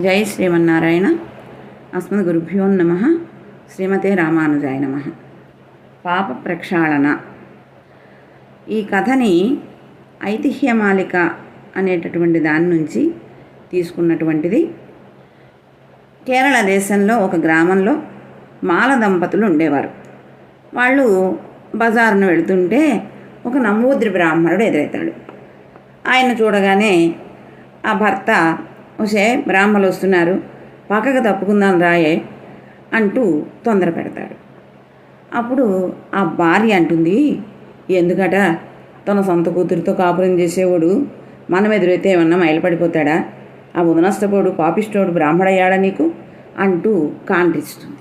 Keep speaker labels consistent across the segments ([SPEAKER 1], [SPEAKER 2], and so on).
[SPEAKER 1] జై శ్రీమన్నారాయణ అస్మద్ గురుభ్యో నమ. శ్రీమతే రామానుజాయ నమ. పాప ప్రక్షాళన. ఈ కథని ఐతిహ్యమాలిక అనేటటువంటి దాని నుంచి తీసుకున్నటువంటిది. కేరళ దేశంలో ఒక గ్రామంలో మాల దంపతులు ఉండేవారు. వాళ్ళు బజారును వెళుతుంటే ఒక నమ్మూద్రి బ్రాహ్మణుడు ఎదురవుతాడు ఆయన చూడగానే ఆ భర్త ఓసే బ్రాహ్మలు వస్తున్నారు. పక్కకు తప్పుకుందాం రాయే అంటూ తొందర పెడతాడు. అప్పుడు ఆ భార్య అంటుంది ఎందుకట? తన సొంత కూతురితో కాపురం చేసేవాడు మనం ఎదురైతే ఏమన్నా మైలపడిపోతాడా? ఆ ఉదనష్టపోడు పాపిష్టోడు బ్రాహ్మడయ్యాడా నీకు? అంటూ కాంట్రిస్తుంది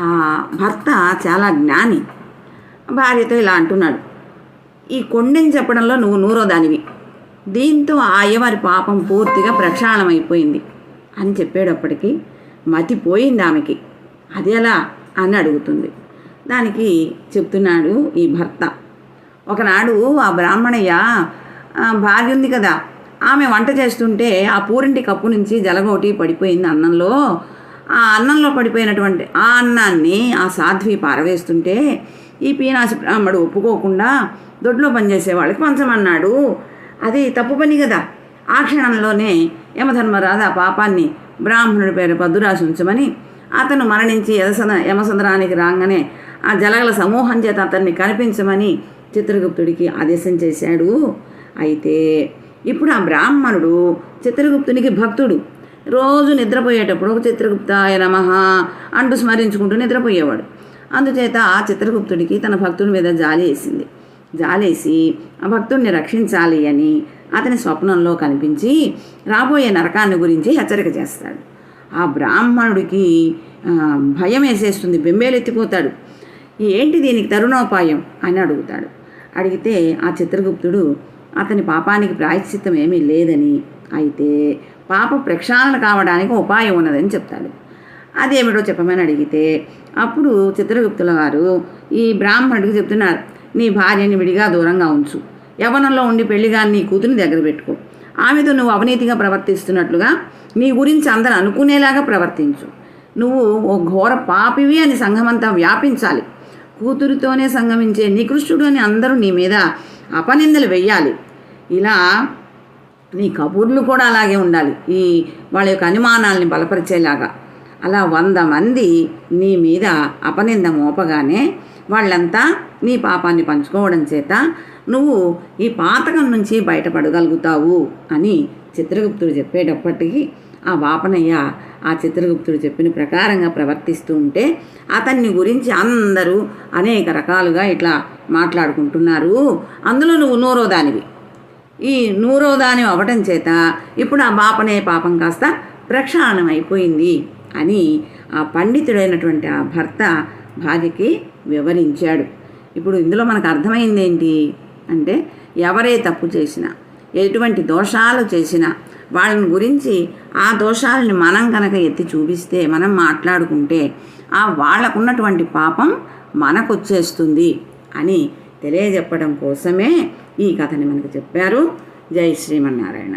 [SPEAKER 1] ఆ భర్త చాలా జ్ఞాని. భార్యతో ఇలా అంటున్నాడు ఈ కొండని చెప్పడంలో నువ్వు నూరో దానివి దీంతో ఆ అయ్యవారి పాపం పూర్తిగా ప్రక్షాళమైపోయింది అని చెప్పేటప్పటికి మతిపోయింది ఆమెకి. అది ఎలా అని అడుగుతుంది. దానికి చెప్తున్నాడు ఈ భర్త. ఒకనాడు ఆ బ్రాహ్మణయ్య భార్య ఉంది కదా ఆమె వంట చేస్తుంటే ఆ పూరింటి కప్పు నుంచి జలగోటి పడిపోయింది అన్నంలో. ఆ అన్నంలో పడిపోయినటువంటి ఆ అన్నాన్ని ఆ సాధ్వి పారవేస్తుంటే ఈ పీనాసి బ్రాహ్మడు ఒప్పుకోకుండా దొడ్లో పనిచేసే వాళ్ళకి పంచమన్నాడు. అది తప్పు పని కదా. ఆ క్షణంలోనే యమధర్మరాజు ఆ పాపాన్ని బ్రాహ్మణుడి పేరు పద్దురాసి ఉంచమని అతను మరణించి యదసన యమసంద్రానికి రాగానే ఆ జలగల సమూహం చేత అతన్ని కనిపించమని చిత్రగుప్తుడికి ఆదేశం చేశాడు. అయితే ఇప్పుడు ఆ బ్రాహ్మణుడు చిత్రగుప్తునికి భక్తుడు. రోజు నిద్రపోయేటప్పుడు ఒక చిత్రగుప్తాయ నమ అంటూ స్మరించుకుంటూ నిద్రపోయేవాడు. అందుచేత ఆ చిత్రగుప్తుడికి తన భక్తుడి మీద జాలి వేసింది. జాలేసి ఆ భక్తుడిని రక్షించాలి అని అతని స్వప్నంలో కనిపించి రాబోయే నరకాన్ని గురించి హెచ్చరిక చేస్తాడు. ఆ బ్రాహ్మణుడికి భయం వేసేస్తుంది బెంబేలెత్తిపోతాడు. ఏంటి దీనికి తరుణోపాయం? అని అడుగుతాడు. అడిగితే ఆ చిత్రగుప్తుడు అతని పాపానికి ప్రాయశ్చిత్తం ఏమీ లేదని అయితే పాప ప్రక్షాళన కావడానికి ఉపాయం ఉన్నదని చెప్తాడు. అదేమిటో చెప్పమని అడిగితే అప్పుడు చిత్రగుప్తుల వారు ఈ బ్రాహ్మణుడికి చెప్తున్నారు. నీ భార్యని విడిగా దూరంగా ఉంచు. యవనంలో ఉండి పెళ్ళిగా నీ కూతుని దగ్గర పెట్టుకో. ఆమెతో నువ్వు అవినీతిగా ప్రవర్తిస్తున్నట్లుగా నీ గురించి అందరు అనుకునేలాగా ప్రవర్తించు. నువ్వు ఓ ఘోర పాపివి అని సంఘమంతా వ్యాపించాలి. కూతురితోనే సంగమించే నికృష్టుడు అని అందరూ నీ మీద అపనిందలు వెయ్యాలి. ఇలా నీ కబుర్లు కూడా అలాగే ఉండాలి. ఈ వాళ్ళ యొక్క అనుమానాల్ని బలపరిచేలాగా. అలా వంద మంది నీ మీద అపనింద మోపగానే వాళ్ళంతా నీ పాపాన్ని పంచుకోవడం చేత నువ్వు ఈ పాతకం నుంచి బయటపడగలుగుతావు అని చిత్రగుప్తుడు చెప్పేటప్పటికీ ఆ వాపనయ్య ఆ చిత్రగుప్తుడు చెప్పిన ప్రకారంగా ప్రవర్తిస్తూ ఉంటే అతన్ని గురించి అందరూ అనేక రకాలుగా ఇట్లా మాట్లాడుకుంటున్నారు. అందులో నువ్వు నూరో దానివి ఈ నూరో దాని అవ్వటం చేత ఇప్పుడు ఆ బాపనే పాపం కాస్త ప్రక్షాళనమైపోయింది అని ఆ పండితుడైనటువంటి ఆ భర్త భార్యకి వివరించాడు. ఇప్పుడు ఇందులో మనకు అర్థమైంది ఏంటి? అంటే ఎవరే తప్పు చేసినా ఎటువంటి దోషాలు చేసినా వాళ్ళని గురించి ఆ దోషాలని మనం కనుక ఎత్తి చూపిస్తే మనం మాట్లాడుకుంటే ఆ వాళ్ళకున్నటువంటి పాపం మనకొచ్చేస్తుంది అని తెలియజెప్పడం కోసమే ఈ కథని మనకు చెప్పారు. జై శ్రీమన్నారాయణ.